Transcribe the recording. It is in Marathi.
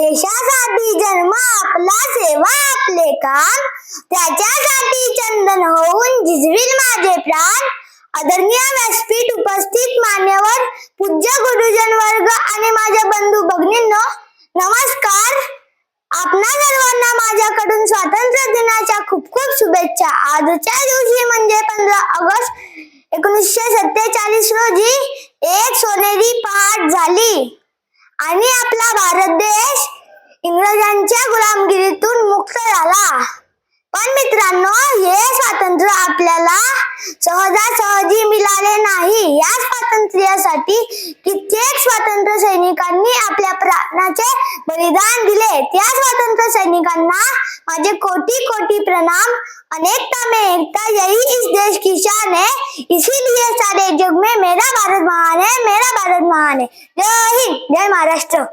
देशासाठी जन्म आपला सेवा आपले काम. त्याच्यासाठी चंदन होऊन झिजविल माझे प्राण. आदरणीय व्यासपीठ उपस्थित मान्यवर पूज्य गुरुजन वर्ग आणि माझ्या बंधू भगिनींनो नमस्कार. आपणा सर्वांना माझ्याकडून स्वातंत्र्य दिनाच्या खूप खूप शुभेच्छा. आजच्या दिवशी म्हणजे पंधरा ऑगस्ट एकोणीसशे सत्तेचाळीस रोजी एक सोनेरी पहाट झाली. आणि आपला भारत देश इंग्रजांच्या गुलामगिरीतून मुक्त झाला. पण मित्रांनो हे स्वातंत्र्य आपल्याला सहजासहजी मिळाले नाही. या स्वातंत्र्यासाठी कित्येक स्वातंत्र्य सैनिकांनी आपल्या प्राणाचे बलिदान दिले. त्या स्वातंत्र्य सैनिकांना माझे कोटि कोटि प्रणाम अनेकता में एकता यही इस देश की शान है इसीलिए सारे जग में मेरा भारत महान है मेरा भारत महान है जय हिंद जय महाराष्ट्र